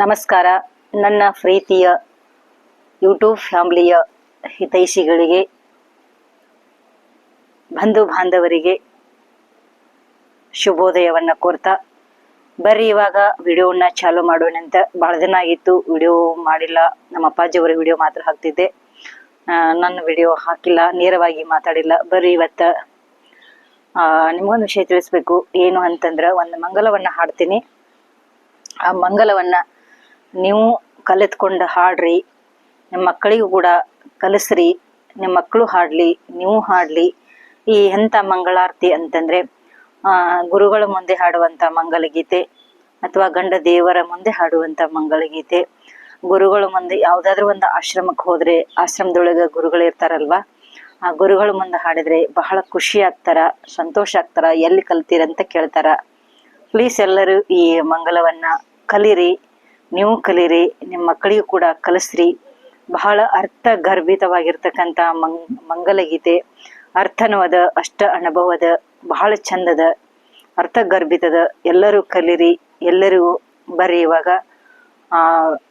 ನಮಸ್ಕಾರ. ನನ್ನ ಪ್ರೀತಿಯ ಯೂಟ್ಯೂಬ್ ಫ್ಯಾಮಿಲಿಯ ಹಿತೈಷಿಗಳಿಗೆ ಬಂಧು ಬಾಂಧವರಿಗೆ ಶುಭೋದಯವನ್ನು ಕೋರ್ತಾ, ಬರ್ರಿ ಇವಾಗ ವಿಡಿಯೋವನ್ನ ಮಾಡೋಣ ಅಂತ ಭಾಳ ದಿನ ಆಗಿತ್ತು, ವಿಡಿಯೋ ಮಾಡಿಲ್ಲ, ನಮ್ಮ ಅಪ್ಪಾಜಿಯವರ ವಿಡಿಯೋ ಮಾತ್ರ ಹಾಕ್ತಿದ್ದೆ. ನನ್ನ ವಿಡಿಯೋ ಹಾಕಿಲ್ಲ, ನೇರವಾಗಿ ಮಾತಾಡಿಲ್ಲ. ಬರ್ರಿ ಇವತ್ತ ನಿಮ್ಗೊಂದು ವಿಷಯ ತಿಳಿಸ್ಬೇಕು. ಏನು ಅಂತಂದ್ರೆ, ಒಂದು ಮಂಗಲವನ್ನು ಹಾಡ್ತೀನಿ. ಆ ಮಂಗಲವನ್ನ ನೀವು ಕಲಿತ್ಕೊಂಡು ಹಾಡ್ರಿ ನಿಮ್ಮ ಮಕ್ಕಳಿಗೂ ಕೂಡ ಕಲಿಸ್ರಿ ನಿಮ್ಮ ಮಕ್ಕಳು ಹಾಡ್ಲಿ, ನೀವು ಹಾಡ್ಲಿ. ಈ ಎಂಥ ಮಂಗಳಾರತಿ ಅಂತಂದ್ರೆ ಗುರುಗಳ ಮುಂದೆ ಹಾಡುವಂತ ಮಂಗಲಗೀತೆ ಅಥವಾ ಗಂಡ ದೇವರ ಮುಂದೆ ಹಾಡುವಂತ ಮಂಗಳಗೀತೆ ಗುರುಗಳ ಮುಂದೆ ಯಾವ್ದಾದ್ರು ಒಂದು ಆಶ್ರಮಕ್ಕೆ ಹೋದ್ರೆ, ಆಶ್ರಮದೊಳಗ ಗುರುಗಳು ಇರ್ತಾರಲ್ವಾ, ಆ ಗುರುಗಳ ಮುಂದೆ ಹಾಡಿದ್ರೆ ಬಹಳ ಖುಷಿ ಆಗ್ತಾರ, ಸಂತೋಷ ಆಗ್ತಾರ, ಎಲ್ಲಿ ಕಲ್ತೀರಂತ ಕೇಳ್ತಾರ. ಪ್ಲೀಸ್ ಎಲ್ಲರೂ ಈ ಮಂಗಲವನ್ನ ಕಲೀರಿ. ನೀವು ಕಲೀರಿ, ನಿಮ್ಮ ಮಕ್ಕಳಿಗೂ ಕೂಡ ಕಲಿಸ್ರಿ. ಬಹಳ ಅರ್ಥ ಗರ್ಭಿತವಾಗಿರ್ತಕ್ಕಂಥ ಮಂಗ್, ಮಂಗಲಗೀತೆ ಅರ್ಥನೂ ಅದ ಅಷ್ಟ ಅನುಭವದ, ಬಹಳ ಚಂದದ ಅರ್ಥ ಗರ್ಭಿತದ ಎಲ್ಲರೂ ಕಲೀರಿ, ಎಲ್ಲರಿಗೂ ಬರೆಯುವಾಗ ಆ,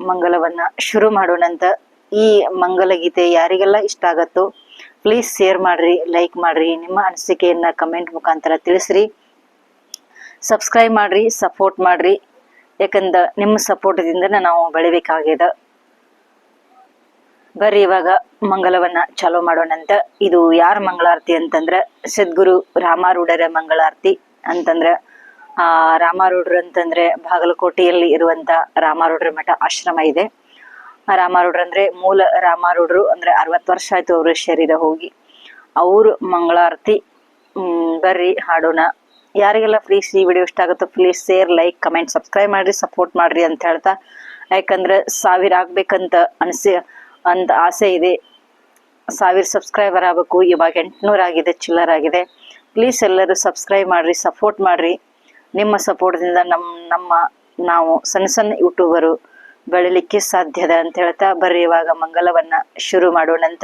ಮಂಗಲವನ್ನ ಶುರು ಮಾಡೋಣಂತ ಈ ಮಂಗಲಗೀತೆ ಯಾರಿಗೆಲ್ಲ ಇಷ್ಟ ಆಗತ್ತೋ ಪ್ಲೀಸ್ ಶೇರ್ ಮಾಡ್ರಿ ಲೈಕ್ ಮಾಡ್ರಿ, ನಿಮ್ಮ ಅನಿಸಿಕೆಯನ್ನ ಕಮೆಂಟ್ ಮುಖಾಂತರ ತಿಳಿಸ್ರಿ. ಸಬ್ಸ್ಕ್ರೈಬ್ ಮಾಡ್ರಿ ಸಪೋರ್ಟ್ ಮಾಡ್ರಿ. ಯಾಕಂದ ನಿಮ್ಮ ಸಪೋರ್ಟ್ದಿಂದ ನಾವು ಬೆಳಿಬೇಕಾಗಿದೆ ಬರ್ರಿ ಇವಾಗ ಮಂಗಲವನ್ನ ಚಾಲೋ ಮಾಡೋಣಂತ. ಇದು ಯಾರ ಮಂಗಳಾರತಿ ಅಂತಂದ್ರ ಸದ್ಗುರು ರಾಮಾರೂಢರ ಮಂಗಳಾರತಿ ಅಂತಂದ್ರ, ಆ, ರಾಮಾರೂಢರು ಅಂತಂದ್ರೆ ಬಾಗಲಕೋಟೆಯಲ್ಲಿ ಇರುವಂತ ರಾಮಾರೂಢರ ಮಠ ಆಶ್ರಮ ಇದೆ. ರಾಮಾರೂಢರು ಅಂದ್ರೆ ಮೂಲ ರಾಮಾರೂಢರು ಅಂದ್ರೆ ಅರವತ್ತು ವರ್ಷ ಆಯ್ತು ಅವರ ಶರೀರ ಹೋಗಿ. ಅವ್ರ ಮಂಗಳಾರತಿ, ಹ್ಮ್, ಬರ್ರಿ ಹಾಡೋಣ. ಯಾರಿಗೆಲ್ಲ ಪ್ಲೀಸ್ ಈ ವಿಡಿಯೋ ಇಷ್ಟ ಆಗುತ್ತೋ please share like comment subscribe ಮಾಡ್ರಿ ಸಪೋರ್ಟ್ ಮಾಡ್ರಿ ಅಂತ ಹೇಳ್ತಾ. ಯಾಕಂದ್ರೆ ಸಾವಿರ ಆಗ್ಬೇಕಂತ ಅನಿಸಿ ಅಂತ ಆಸೆ ಇದೆ. ಸಾವಿರ ಸಬ್ಸ್ಕ್ರೈಬರ್ ಆಗಬೇಕು, ಇವಾಗ ಎಂಟುನೂರು ಆಗಿದೆ, ಚಿಲ್ಲರ್ ಆಗಿದೆ. ಪ್ಲೀಸ್ ಎಲ್ಲರೂ ಸಬ್ಸ್ಕ್ರೈಬ್ ಮಾಡ್ರಿ ಸಪೋರ್ಟ್ ಮಾಡ್ರಿ. ನಿಮ್ಮ ಸಪೋರ್ಟ್ದಿಂದ ನಮ್ಮ ನಮ್ಮ ನಾವು ಸಣ್ಣ ಸಣ್ಣ ಯೂಟ್ಯೂಬರು ಬೆಳಿಲಿಕ್ಕೆ ಸಾಧ್ಯದ ಅಂತ ಹೇಳ್ತಾ. ಬರ್ರಿ ಇವಾಗ ಮಂಗಲವನ್ನು ಶುರು ಮಾಡೋಣಂತ.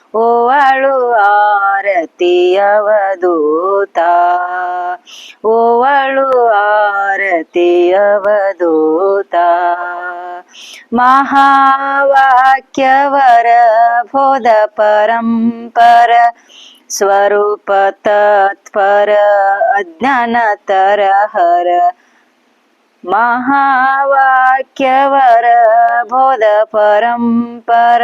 ಓವಳು ಆರತಿಯವಧೂತ. ಓವಳು ಆರತಿಯವಧೂತ. ಮಹಾವಾಕ್ಯವರ ಬೋಧ ಪರಂಪರ ಸ್ವರೂಪ ತತ್ಪರ ಅಜ್ಞಾನ ತರಹರ ಮಹಾವಾಕ್ಯವರ ಬೋಧ ಪರಂಪರ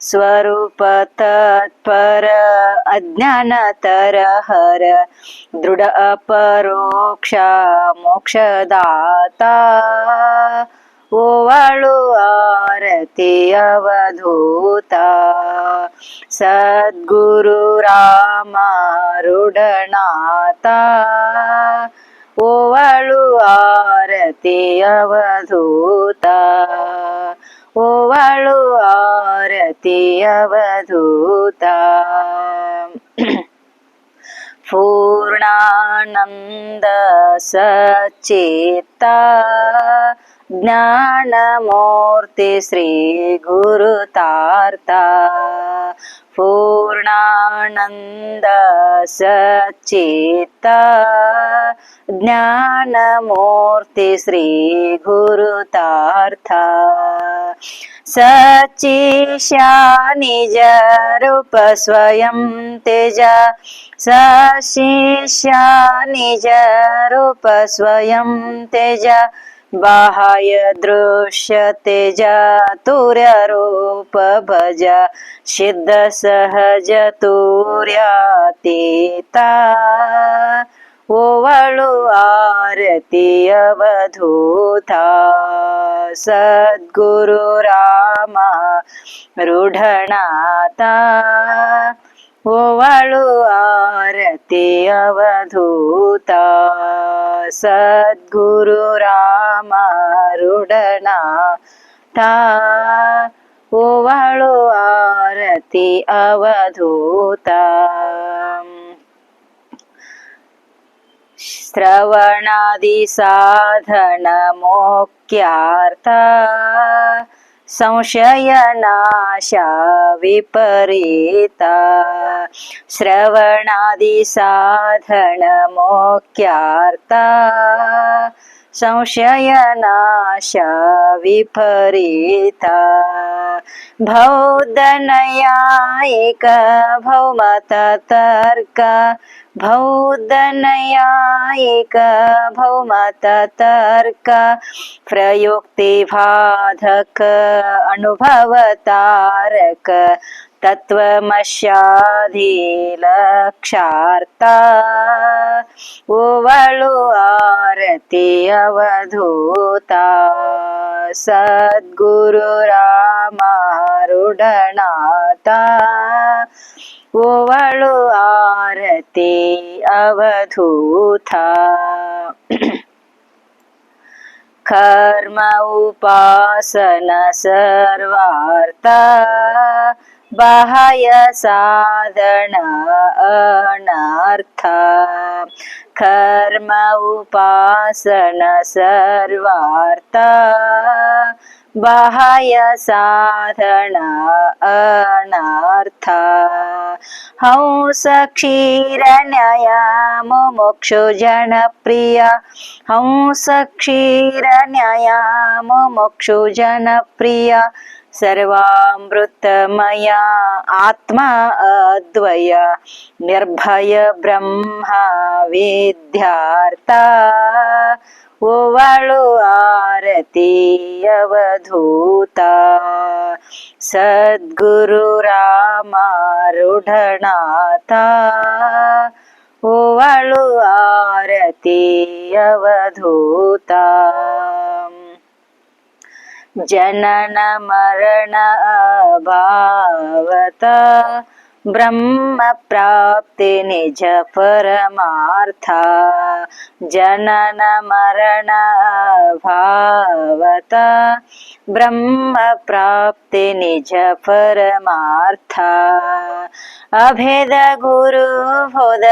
ಸ್ವರೂಪ ತತ್ಪರ ಅಜ್ಞಾನ ತರಹರ ದೃಢ ಅಪರೋಕ್ಷ ಮೋಕ್ಷದಾತ. ಓವಳು ಆರತಿಯವಧೂತ, ಸದ್ಗುರು ರಾಮಾರುಢನಾಥ. ಓವಳು ಆರತಿಯವಧೂತ ಓವಳು ಆರತಿಯವಧೂತ ಪೂರ್ಣಾನಂದ ಸಚಿತ್ತ ಜ್ಞಾನಮೂರ್ತಿ ಶ್ರೀ ಗುರುತಾರ್ಥ ಪೂರ್ಣಾನಂದ ಸಚಿತ್ತ ಜ್ಞಾನಮೂರ್ತಿ ಶ್ರೀ ಗುರುತಾರ್ಥ पूर्णानन्द सच्चित्ता ज्ञानमूर्ति ज्ञानमूर्तिश्रीगुरुतार्थ सचिशानिजरूप स्वयं तेज। सशिशानिजरूप स्वयं तेज। बाहाय दृश्यते जातुर्यारूप भजा सिद्ध सहज तुर्यातीता। ओवळु आरती अवधूता सद्गुरुरामा रुढणाता ओवळु आरती अवधूता சத்குரு ராமருடனா தா ಓವಳು ಆರತಿ ಅವಧೂತ ಶ್ರವಣಾದಿ ಸಾಧನ ಮೋಕ್ಯಾರ್ಥ संशय नाशा विपरीता श्रवणादि साधन मोक्यार्ता संशय नाशा विपरीता भौदनयायिक भौमत तर्क। भौदनयायिक भौमत तर्क। प्रयुक्तिबाधक अनुभवतारक। ತತ್ವಮಶ್ಯಾಧೀಲಕ್ಷಾರ್ಥ ಉವಳು ಆರತಿ अवधूता। ಸದ್ಗುರುರ सद्गुरुरामारुढनाथा उवळु आरति अवधूता। कर्म उपासन सर्वार्थ। बाह्य साधन अनर्थ। कर्म उपासन सर्वार्थ। बाहाय साधना अनार्था। हंस क्षीरन्यया मुमुक्षुजनप्रिया हंस क्षीरन्यया मुमुक्षुजनप्रिया सर्वामृतमया आत्मा अद्वय। निर्भय ब्रह्मा विद्यार्था। ओवळु आरति अवधूता सद्गुरु रामारुढनाथा ओवळु आरति अवधूता जनन मरण अभावत ब्रह्म प्राप्त निज पर मार्था जननमरणभावत। ब्रह्म प्राप्ते निज पर मार्था अभेद गुरुभोध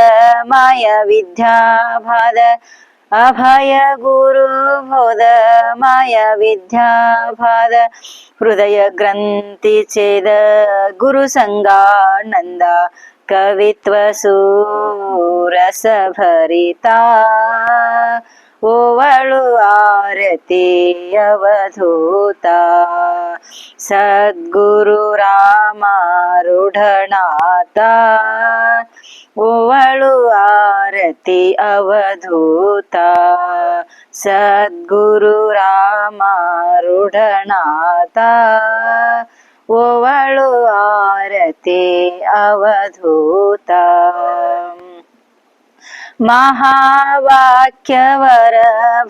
माय विद्याभा अभय गुरुमोद माय विद्याभा हृदय ग्रन्थि चेद् गुरुसङ्गानन्दा कवित्वसूरसभरिता ओवळु वळु आरति अवधूता सद्गुरुरामारूढनाता ओवळु आरति अवधूता सद्गुरु रामारुढनाता ओवळु आरति अवधूता महावाक्यवर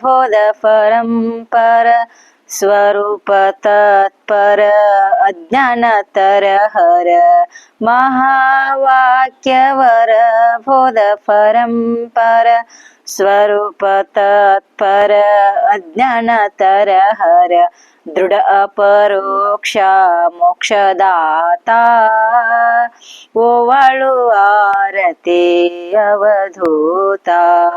बोध परंपर स्वरूप तत्पर अज्ञानतर हर। महावाक्यवर बोध परंपर स्वरूप तत्पर अज्ञानतर हर। दृढ अपरोक्ष मोक्षदाता। ओवाळु आरति अवधूता।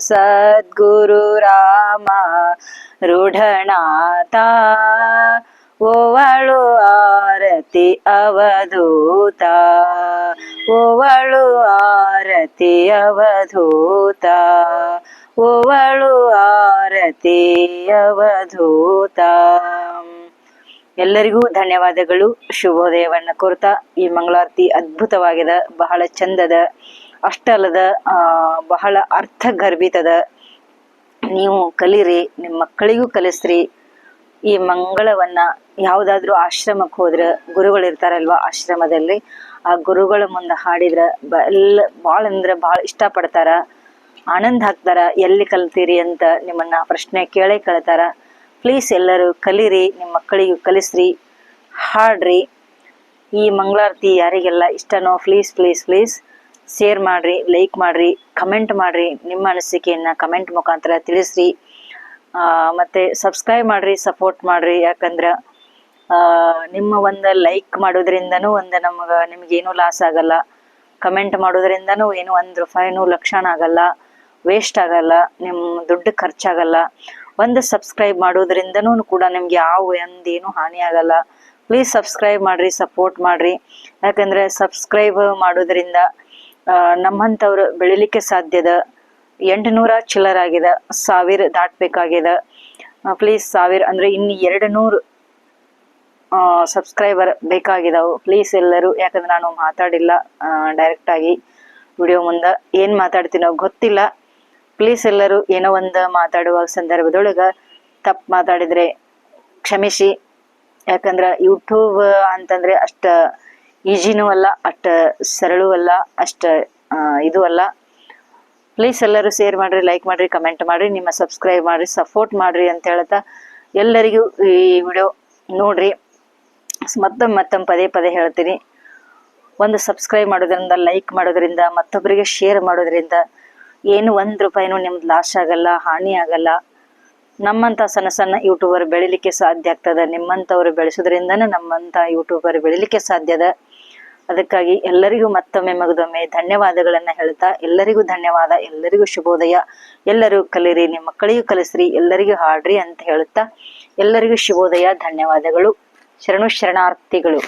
सद्गुरु रामा ರೂಢಣಾತ ಓವಳು ಆರತಿ ಅವಧೂತ. ಓವಳು ಆರತಿ ಅವಧೂತ. ಓವಳು ಆರತಿ ಅವಧೂತ. ಎಲ್ಲರಿಗೂ ಧನ್ಯವಾದಗಳು. ಶುಭೋದಯವನ್ನು ಕೋರ್ತಾ ಈ ಮಂಗಳಾರತಿ ಅದ್ಭುತವಾಗಿದೆ ಬಹಳ ಚಂದದ ಅಷ್ಟಲ್ಲದ ಬಹಳ ಅರ್ಥ ಗರ್ಭಿತದ ನೀವು ಕಲೀರಿ ನಿಮ್ಮ ಮಕ್ಕಳಿಗೂ ಕಲಿಸ್ರಿ. ಈ ಮಂಗಳವನ್ನ ಯಾವುದಾದ್ರೂ ಆಶ್ರಮಕ್ಕೆ ಹೋದ್ರೆ ಗುರುಗಳು ಇರ್ತಾರಲ್ವಾ ಆಶ್ರಮದಲ್ಲಿ, ಆ ಗುರುಗಳ ಮುಂದೆ ಹಾಡಿದ್ರೆ ಬ ಎಲ್ಲ ಭಾಳ ಅಂದ್ರೆ ಭಾಳ ಇಷ್ಟಪಡ್ತಾರ. ಆನಂದ ಹಾಕ್ತಾರ, ಎಲ್ಲಿ ಕಲ್ತೀರಿ ಅಂತ ನಿಮ್ಮನ್ನ ಪ್ರಶ್ನೆ ಕೇಳೇ ಕೇಳ್ತಾರ. ಪ್ಲೀಸ್ ಎಲ್ಲರೂ ಕಲೀರಿ ನಿಮ್ಮ ಮಕ್ಕಳಿಗೂ ಕಲಿಸ್ರಿ, ಹಾಡ್ರಿ. ಈ ಮಂಗಳಾರತಿ ಯಾರಿಗೆಲ್ಲ ಇಷ್ಟನೋ ಪ್ಲೀಸ್ ಪ್ಲೀಸ್ ಪ್ಲೀಸ್ ಶೇರ್ ಮಾಡ್ರಿ ಲೈಕ್ ಮಾಡ್ರಿ ಕಮೆಂಟ್ ಮಾಡ್ರಿ, ನಿಮ್ಮ ಅನಿಸಿಕೆಯನ್ನ ಕಮೆಂಟ್ ಮುಖಾಂತರ ತಿಳಿಸ್ರಿ. ಮತ್ತೆ ಸಬ್ಸ್ಕ್ರೈಬ್ ಮಾಡ್ರಿ ಸಪೋರ್ಟ್ ಮಾಡ್ರಿ. ಯಾಕಂದ್ರೆ ನಿಮ್ಮ ಒಂದು ಲೈಕ್ ಮಾಡೋದ್ರಿಂದನೂ ಒಂದು ನಮ್ಗೆ ನಿಮ್ಗೇನು ಲಾಸ್ ಆಗಲ್ಲ. ಕಮೆಂಟ್ ಮಾಡೋದ್ರಿಂದನೂ ಏನು ಒಂದು ರೂಪಾಯಿನೂ ಲಕ್ಷಣ ಆಗಲ್ಲ. ವೇಸ್ಟ್ ಆಗಲ್ಲ. ನಿಮ್ಮ ದುಡ್ಡು ಖರ್ಚಾಗಲ್ಲ. ಒಂದು ಸಬ್ಸ್ಕ್ರೈಬ್ ಮಾಡೋದ್ರಿಂದನೂ ಕೂಡ ನಿಮ್ಗೆ ಯಾವ ಒಂದೇನು ಹಾನಿ ಆಗಲ್ಲ. ಪ್ಲೀಸ್ ಸಬ್ಸ್ಕ್ರೈಬ್ ಮಾಡ್ರಿ ಸಪೋರ್ಟ್ ಮಾಡ್ರಿ. ಯಾಕಂದ್ರೆ ಸಬ್ಸ್ಕ್ರೈಬ್ ಮಾಡೋದ್ರಿಂದ ನಮ್ಮಂಥವ್ರು ಬೆಳಿಲಿಕ್ಕೆ ಸಾಧ್ಯದ ಎಂಟುನೂರ ಚಿಲ್ಲರ್ ಆಗಿದೆ ಸಾವಿರ ದಾಟಬೇಕಾಗ್ಯದ ಪ್ಲೀಸ್ ಸಾವಿರ ಅಂದ್ರೆ ಇನ್ನು ಎರಡು ನೂರು ಸಬ್ಸ್ಕ್ರೈಬರ್ ಬೇಕಾಗಿದಾವು. ಪ್ಲೀಸ್ ಎಲ್ಲರೂ, ಯಾಕಂದ್ರೆ ನಾನು ಮಾತಾಡಿಲ್ಲ ಡೈರೆಕ್ಟ್ ಆಗಿ ವಿಡಿಯೋ ಮುಂದೆ ಏನ್ ಮಾತಾಡ್ತೀನೋ ಗೊತ್ತಿಲ್ಲ. ಪ್ಲೀಸ್ ಎಲ್ಲರೂ ಏನೋ ಒಂದು ಮಾತಾಡುವ ಸಂದರ್ಭದೊಳಗ ತಪ್ಪು ಮಾತಾಡಿದ್ರೆ ಕ್ಷಮಿಸಿ. ಯಾಕಂದ್ರ ಯೂಟ್ಯೂಬ್ ಅಂತಂದ್ರೆ ಅಷ್ಟ ಈಜಿನೂ ಅಲ್ಲ ಅಷ್ಟು ಸರಳೂ ಅಲ್ಲ ಅಷ್ಟ ಇದು ಅಲ್ಲ ಪ್ಲೀಸ್ ಎಲ್ಲರೂ ಶೇರ್ ಮಾಡ್ರಿ ಲೈಕ್ ಮಾಡ್ರಿ ಕಮೆಂಟ್ ಮಾಡ್ರಿ, ನಿಮ್ಮ ಸಬ್ಸ್ಕ್ರೈಬ್ ಮಾಡ್ರಿ ಸಪೋರ್ಟ್ ಮಾಡ್ರಿ ಅಂತ ಹೇಳ್ತಾ ಎಲ್ಲರಿಗೂ ಈ ವಿಡಿಯೋ ನೋಡ್ರಿ. ಮತ್ತೊಮ್ಮೆ ಮತ್ತೊಮ್ಮೆ ಪದೇ ಪದೇ ಹೇಳ್ತೀನಿ. ಒಂದು ಸಬ್ಸ್ಕ್ರೈಬ್ ಮಾಡೋದ್ರಿಂದ ಲೈಕ್ ಮಾಡೋದ್ರಿಂದ, ಮತ್ತೊಬ್ಬರಿಗೆ ಶೇರ್ ಮಾಡೋದ್ರಿಂದ ಏನು ಒಂದು ರೂಪಾಯಿನೂ ನಿಮ್ದು ಲಾಸ್ ಆಗಲ್ಲ, ಹಾನಿ ಆಗಲ್ಲ. ನಮ್ಮಂಥ ಸಣ್ಣ ಸಣ್ಣ ಯೂಟ್ಯೂಬರ್ ಬೆಳಿಲಿಕ್ಕೆ ಸಾಧ್ಯ ಆಗ್ತದೆ. ನಿಮ್ಮಂಥವ್ರು ಬೆಳೆಸೋದ್ರಿಂದನೇ ನಮ್ಮಂಥ ಯೂಟ್ಯೂಬರ್ ಬೆಳಿಲಿಕ್ಕೆ ಸಾಧ್ಯದ. ಅದಕ್ಕಾಗಿ ಎಲ್ಲರಿಗೂ ಮತ್ತೊಮ್ಮೆ ಮಗದೊಮ್ಮೆ ಧನ್ಯವಾದಗಳನ್ನ ಹೇಳ್ತಾ ಎಲ್ಲರಿಗೂ ಧನ್ಯವಾದ, ಎಲ್ಲರಿಗೂ ಶುಭೋದಯ. ಎಲ್ಲರೂ ಕಲಿರಿ, ನಿಮ್ಮ ಮಕ್ಕಳಿಗೂ ಕಲಿಸ್ರಿ, ಎಲ್ಲರಿಗೂ ಹಾಡ್ರಿ ಅಂತ ಹೇಳುತ್ತಾ ಎಲ್ಲರಿಗೂ ಶುಭೋದಯ, ಧನ್ಯವಾದಗಳು. ಶರಣು ಶರಣಾರ್ಥಿಗಳು.